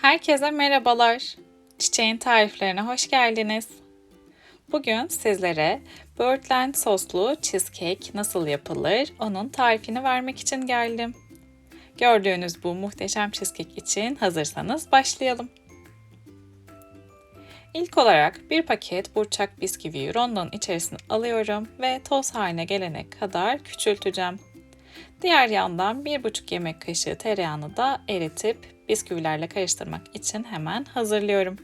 Herkese merhabalar. Çiçeğin tariflerine hoş geldiniz. Bugün sizlere Birdland soslu cheesecake nasıl yapılır onun tarifini vermek için geldim. Gördüğünüz bu muhteşem cheesecake için hazırsanız başlayalım. İlk olarak bir paket burçak bisküviyi rondonun içerisine alıyorum ve toz haline gelene kadar küçülteceğim. Diğer yandan 1,5 yemek kaşığı tereyağını da eritip bisküvilerle karıştırmak için hemen hazırlıyorum.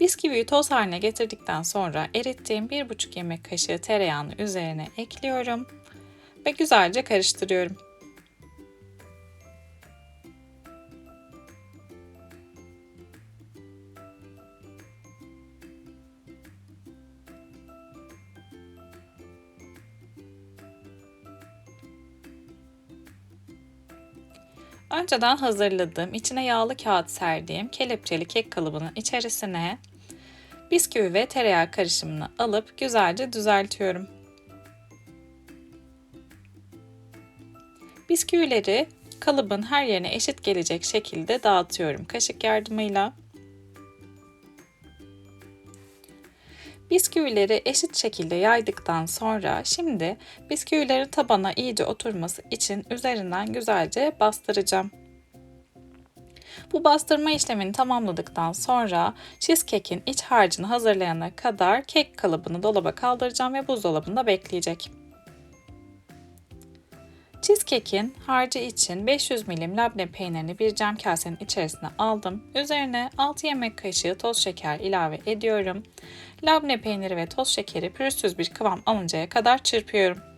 Bisküviyi toz haline getirdikten sonra erittiğim 1,5 yemek kaşığı tereyağını üzerine ekliyorum ve güzelce karıştırıyorum. Önceden hazırladığım, içine yağlı kağıt serdiğim kelepçeli kek kalıbının içerisine bisküvi ve tereyağı karışımını alıp güzelce düzeltiyorum. Bisküvileri kalıbın her yerine eşit gelecek şekilde dağıtıyorum kaşık yardımıyla. Bisküvileri eşit şekilde yaydıktan sonra şimdi bisküvilerin tabana iyice oturması için üzerinden güzelce bastıracağım. Bu bastırma işlemini tamamladıktan sonra cheesecake'in iç harcını hazırlayana kadar kek kalıbını dolaba kaldıracağım ve buzdolabında bekleyecek. Cheesecake'in harcı için 500 milim labne peynirini bir cam kasenin içerisine aldım. Üzerine 6 yemek kaşığı toz şeker ilave ediyorum. Labne peyniri ve toz şekeri pürüzsüz bir kıvam alıncaya kadar çırpıyorum.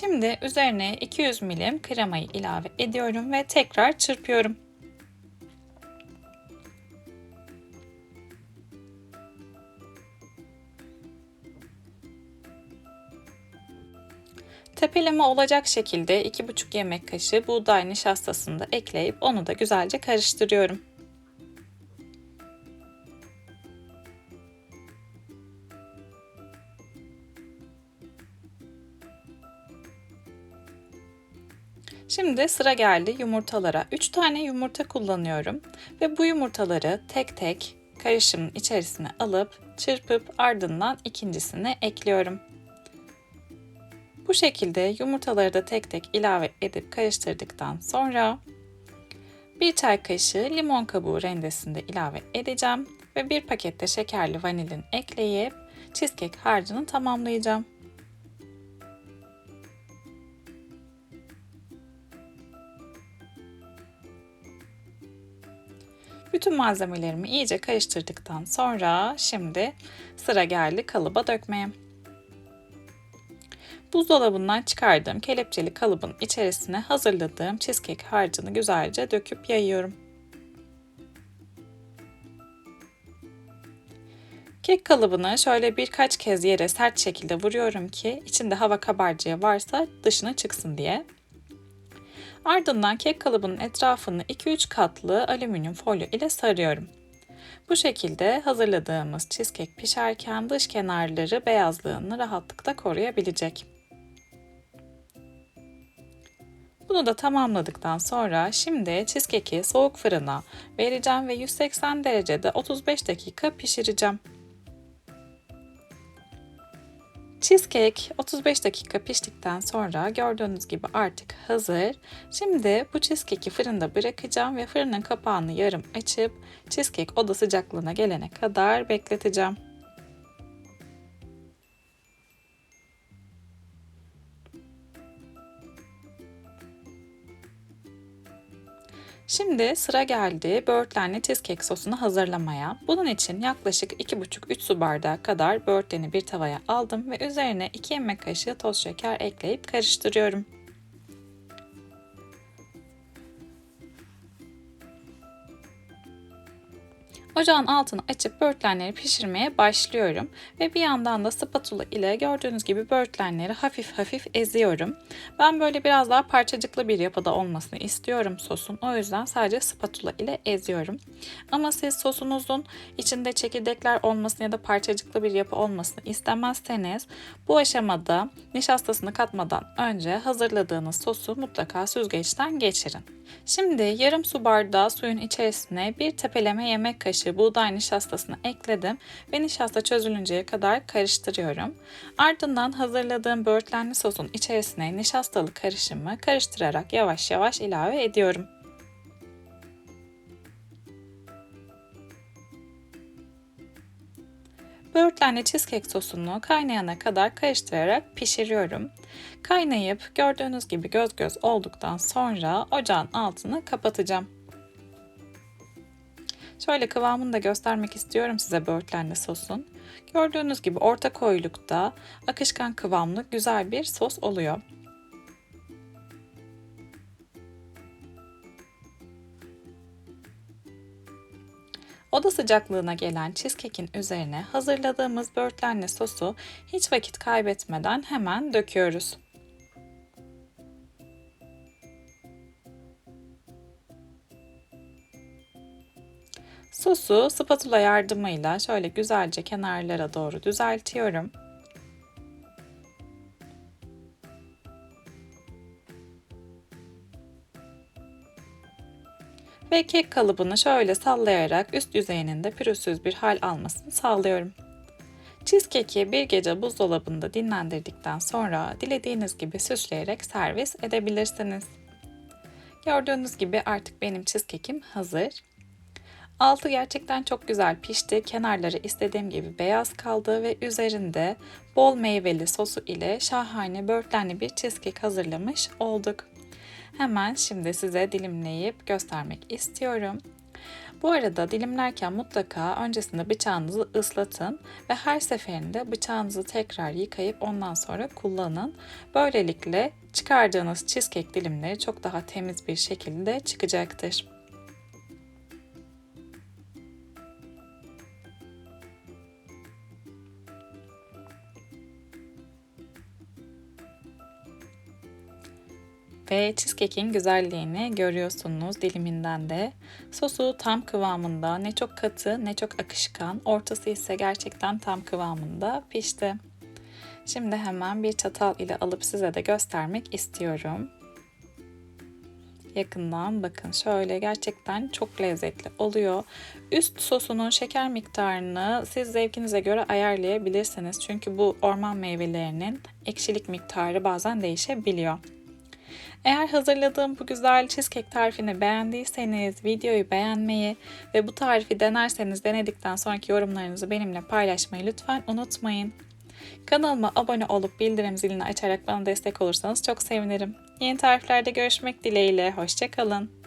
Şimdi üzerine 200 milim kremayı ilave ediyorum ve tekrar çırpıyorum. Tepeleme olacak şekilde 2,5 yemek kaşığı buğday nişastasını da ekleyip onu da güzelce karıştırıyorum. Şimdi sıra geldi yumurtalara. 3 tane yumurta kullanıyorum ve bu yumurtaları tek tek karışımın içerisine alıp çırpıp ardından ikincisini ekliyorum. Bu şekilde yumurtaları da tek tek ilave edip karıştırdıktan sonra bir çay kaşığı limon kabuğu rendesini de ilave edeceğim ve bir pakette şekerli vanilin ekleyip cheesecake harcını tamamlayacağım. Bütün malzemelerimi iyice karıştırdıktan sonra şimdi sıra geldi kalıba dökmeye. Buzdolabından çıkardığım kelepçeli kalıbın içerisine hazırladığım cheesecake harcını güzelce döküp yayıyorum. Kek kalıbını şöyle birkaç kez yere sert şekilde vuruyorum ki içinde hava kabarcığı varsa dışına çıksın diye. Ardından kek kalıbının etrafını 2-3 katlı alüminyum folyo ile sarıyorum. Bu şekilde hazırladığımız cheesecake pişerken dış kenarları beyazlığını rahatlıkla koruyabilecek. Bunu da tamamladıktan sonra şimdi cheesecake'i soğuk fırına vereceğim ve 180 derecede 35 dakika pişireceğim. Cheesecake 35 dakika piştikten sonra gördüğünüz gibi artık hazır. Şimdi bu cheesecake'i fırında bırakacağım ve fırının kapağını yarım açıp cheesecake oda sıcaklığına gelene kadar bekleteceğim. Şimdi sıra geldi böğürtlenli cheesecake sosunu hazırlamaya. Bunun için yaklaşık 2,5-3 su bardağı kadar böğürtleni bir tavaya aldım ve üzerine 2 yemek kaşığı toz şeker ekleyip karıştırıyorum. Ocağın altını açıp böğürtlenleri pişirmeye başlıyorum. Ve bir yandan da spatula ile gördüğünüz gibi böğürtlenleri hafif hafif eziyorum. Ben böyle biraz daha parçacıklı bir yapıda olmasını istiyorum sosun. O yüzden sadece spatula ile eziyorum. Ama siz sosunuzun içinde çekirdekler olmasını ya da parçacıklı bir yapı olmasını istemezseniz bu aşamada nişastasını katmadan önce hazırladığınız sosu mutlaka süzgeçten geçirin. Şimdi yarım su bardağı suyun içerisine bir tepeleme yemek kaşığı buğday nişastasını ekledim ve nişasta çözülünceye kadar karıştırıyorum. Ardından hazırladığım böğürtlenli sosun içerisine nişastalı karışımı karıştırarak yavaş yavaş ilave ediyorum. Böğürtlenli cheesecake sosunu kaynayana kadar karıştırarak pişiriyorum. Kaynayıp gördüğünüz gibi göz göz olduktan sonra ocağın altını kapatacağım. Şöyle kıvamını da göstermek istiyorum size böğürtlenli sosun. Gördüğünüz gibi orta koyulukta akışkan kıvamlı güzel bir sos oluyor. Oda sıcaklığına gelen cheesecake'in üzerine hazırladığımız böğürtlenli sosu hiç vakit kaybetmeden hemen döküyoruz. Sosu spatula yardımıyla şöyle güzelce kenarlara doğru düzeltiyorum. Ve kek kalıbını şöyle sallayarak üst yüzeyinin de pürüzsüz bir hal almasını sağlıyorum. Cheesecake'i bir gece buzdolabında dinlendirdikten sonra dilediğiniz gibi süsleyerek servis edebilirsiniz. Gördüğünüz gibi artık benim cheesecake'im hazır. Altı gerçekten çok güzel pişti. Kenarları istediğim gibi beyaz kaldı ve üzerinde bol meyveli sosu ile şahane böğürtlenli bir cheesecake hazırlamış olduk. Hemen şimdi size dilimleyip göstermek istiyorum. Bu arada dilimlerken mutlaka öncesinde bıçağınızı ıslatın ve her seferinde bıçağınızı tekrar yıkayıp ondan sonra kullanın. Böylelikle çıkardığınız cheesecake dilimleri çok daha temiz bir şekilde çıkacaktır. Ve cheesecake'in güzelliğini görüyorsunuz diliminden de. Sosu tam kıvamında, ne çok katı ne çok akışkan, ortası ise gerçekten tam kıvamında pişti. Şimdi hemen bir çatal ile alıp size de göstermek istiyorum. Yakından bakın şöyle gerçekten çok lezzetli oluyor. Üst sosunun şeker miktarını siz zevkinize göre ayarlayabilirsiniz. Çünkü bu orman meyvelerinin ekşilik miktarı bazen değişebiliyor. Eğer hazırladığım bu güzel cheesecake tarifini beğendiyseniz videoyu beğenmeyi ve bu tarifi denerseniz denedikten sonraki yorumlarınızı benimle paylaşmayı lütfen unutmayın. Kanalıma abone olup bildirim zilini açarak bana destek olursanız çok sevinirim. Yeni tariflerde görüşmek dileğiyle, hoşçakalın.